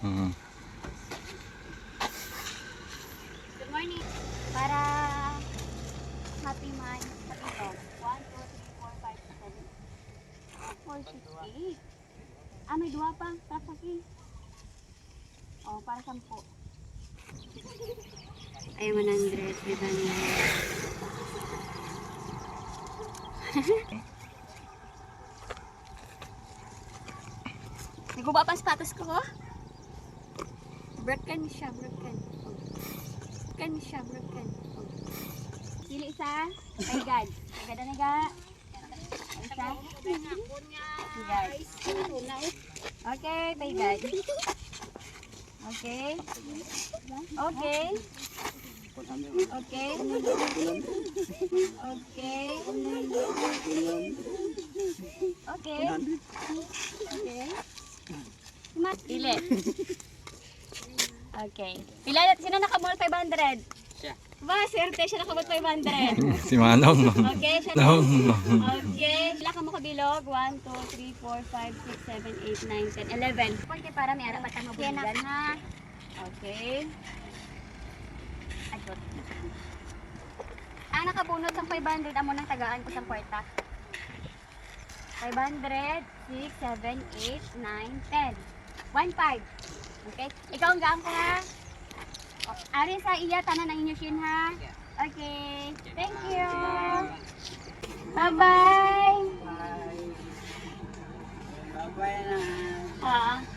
Mm. Good morning. Para happy mind sa ito. 1, 2, 3, 4, 5, 6, 7. 4, 6, 8. Ah, may dua pa. Tapos Oh, para 10. Ay, 100. 500. Naguba pa ang sapatos ko, oh. Broken siya, broken. Oh. Broken siya, broken. Oh. Pili isa, kay God. Kay God na ga. Isa. Kay God. Okay, kay God. Okay. Okay. Okay. Okay. Okay. Okay. Mas pili. Okay. Pila sino nakamall 500? Siya. Ba, swerte siya nakamall 500. Si Manong. Okay, siya. Manong. Okay. Sila ka mo kabilog. 1, 2, 3, 4, 5, 6, 7, 8, 9, 10, 11. Kunti para may araw matang mabuligan ha. Okay. Adot. Ang nakabunot sa 500, amo nang tagaan ko sa kwarta. 500, 6, 7, 8, 9, 10. 1, 5. Okay? Ikaw ang gaan ko ha. Ari sa iya, tanan ang inyo shin ha. Okay. Thank you. Bye-bye. Babay na